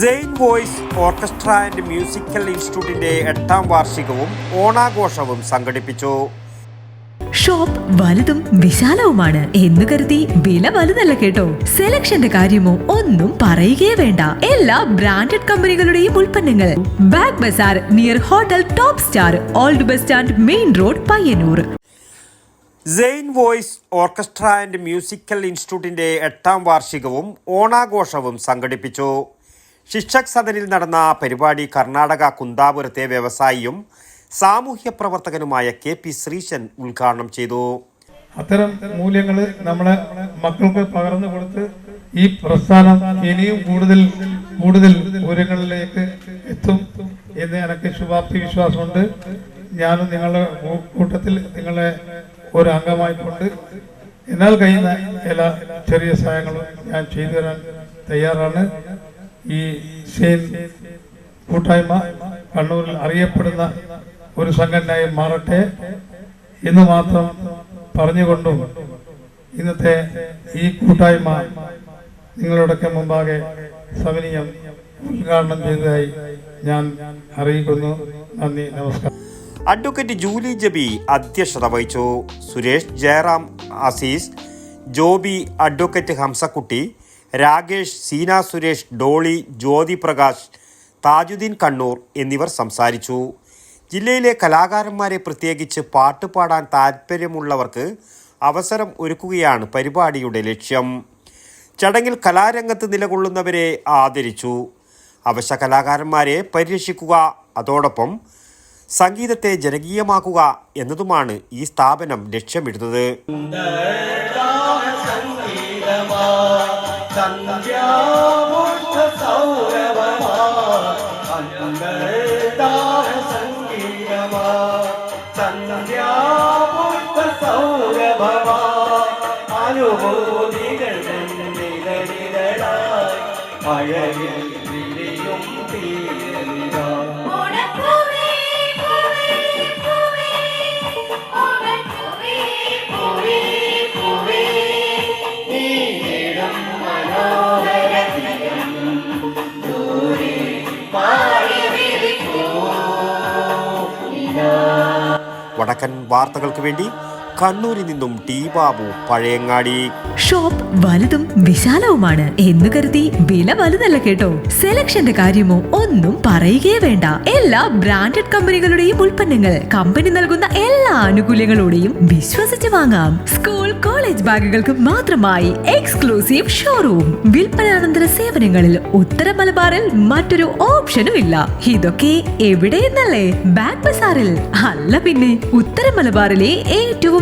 Zain voice orchestra and musical ഇൻസ്റ്റിറ്റ്യൂട്ടിന്റെ എട്ടാം വാർഷികവും ഓണാഘോഷവും സംഘടിപ്പിച്ചു. ഷോപ്പ് വലുതും വിശാലവുമാണ് എന്ന് കരുതി വില വലുതല്ല കേട്ടോ. സെലക്ഷന്റെ കാര്യമോ ഒന്നും പറയുകയേ വേണ്ട. എല്ലാ ബ്രാൻഡഡ് കമ്പനികളുടെയും ഉൽപ്പന്നങ്ങൾ. Bag Bazar near hotel top star old bus stand main road Payyanur Zain voice orchestra and musical ഇൻസ്റ്റിറ്റ്യൂട്ടിന്റെ എട്ടാം വാർഷികവും ഓണാഘോഷവും സംഘടിപ്പിച്ചു. ശിക്ഷക് സദനിൽ നടന്ന പരിപാടി കർണാടക കുന്താപുരത്തെ വ്യവസായിയും സാമൂഹ്യ പ്രവർത്തകനുമായ കെ പി ശ്രീശൻ ഉദ്ഘാടനം ചെയ്തു. അത്തരം മൂല്യങ്ങൾ നമ്മളെ മക്കൾക്ക് പകർന്നു കൊടുത്ത് ഈ പ്രസ്ഥാനം ഇനിയും കൂടുതൽ കൂടുതൽ ഉയരങ്ങളിലേക്ക് എത്തും എന്ന് എനിക്ക് ശുഭാപ്തി വിശ്വാസമുണ്ട്. ഞാനും നിങ്ങളുടെ കൂട്ടത്തിൽ നിങ്ങളെ ഒരു അംഗമായിക്കൊണ്ട് എന്നാൽ കഴിയുന്ന എല്ലാ ചെറിയ സഹായങ്ങളും ഞാൻ ചെയ്തു തരാൻ തയ്യാറാണ്. ഈ സെയിൻ കൂട്ടായ്മ കണ്ണൂരിൽ അറിയപ്പെടുന്ന ഒരു സംഘടനയായി മാറട്ടെ എന്ന് മാത്രം പറഞ്ഞുകൊണ്ടും ഇന്നത്തെ ഈ കൂട്ടായ്മ നിങ്ങളുടെയൊക്കെ മുമ്പാകെ സവിനീയം ഉദ്ഘാടനം ചെയ്തതായി ഞാൻ അറിയിക്കുന്നു. നന്ദി നമസ്കാരം. അഡ്വക്കേറ്റ് ജൂലി ജബി അധ്യക്ഷത വഹിച്ചു. സുരേഷ് ജയറാം അസീസ് ജോബി അഡ്വക്കേറ്റ് ഹംസക്കുട്ടി രാകേഷ് സീന സുരേഷ് ഡോളി ജ്യോതി പ്രകാശ് താജുദ്ദീൻ കണ്ണൂർ എന്നിവർ സംസാരിച്ചു. ജില്ലയിലെ കലാകാരന്മാരെ പ്രത്യേകിച്ച് പാട്ട് പാടാൻ താൽപ്പര്യമുള്ളവർക്ക് അവസരം ഒരുക്കുകയാണ് പരിപാടിയുടെ ലക്ഷ്യം. ചടങ്ങിൽ കലാരംഗത്ത് നിലകൊള്ളുന്നവരെ ആദരിച്ചു. അവശ കലാകാരന്മാരെ പരിരക്ഷിക്കുക അതോടൊപ്പം സംഗീതത്തെ ജനകീയമാക്കുക എന്നതുമാണ് ഈ സ്ഥാപനം ലക്ഷ്യമിടുന്നത്. അനുഭൂതികൾ നിഴലിതളായി അഴകിൽ വിരിയും തീരലിതാ വടക്കൻ വാർത്തകൾക്ക് വേണ്ടി കണ്ണൂരിൽ നിന്നും ടി ബാബു പഴയങ്ങാടി. ഷോപ്പ് വലുതും വിശാലവുമാണ് എന്ന് കരുതി വില വലുതല്ല കേട്ടോ. സെലക്ഷന്റെ കാര്യമോ ഒന്നും പറയുകയേ വേണ്ട. എല്ലാ ബ്രാൻഡഡ് കമ്പനികളുടെയും ഉൽപ്പന്നങ്ങൾ കമ്പനി നൽകുന്ന എല്ലാ ആനുകൂല്യങ്ങളോടെയും വിശ്വസിച്ച് വാങ്ങാം. സ്കൂൾ കോളേജ് ബാഗുകൾക്ക് മാത്രമായി എക്സ്ക്ലൂസീവ് ഷോറൂം. വിൽപ്പനാനന്തര സേവനങ്ങളിൽ ഉത്തര മലബാറിൽ മറ്റൊരു ഓപ്ഷനും ഇല്ല. ഇതൊക്കെ എവിടെയെന്നല്ലേ? ബാഗ് ബസാറിൽ. അല്ല പിന്നെ ഉത്തര മലബാറിലെ ഏറ്റവും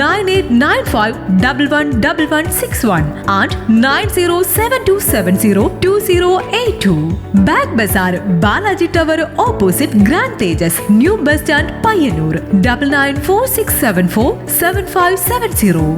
9895111161 and 9072702082. Bag Bazaar, Balaji Tower opposite Grand Tejas, New Bus Stand, Payanur, 9946747570.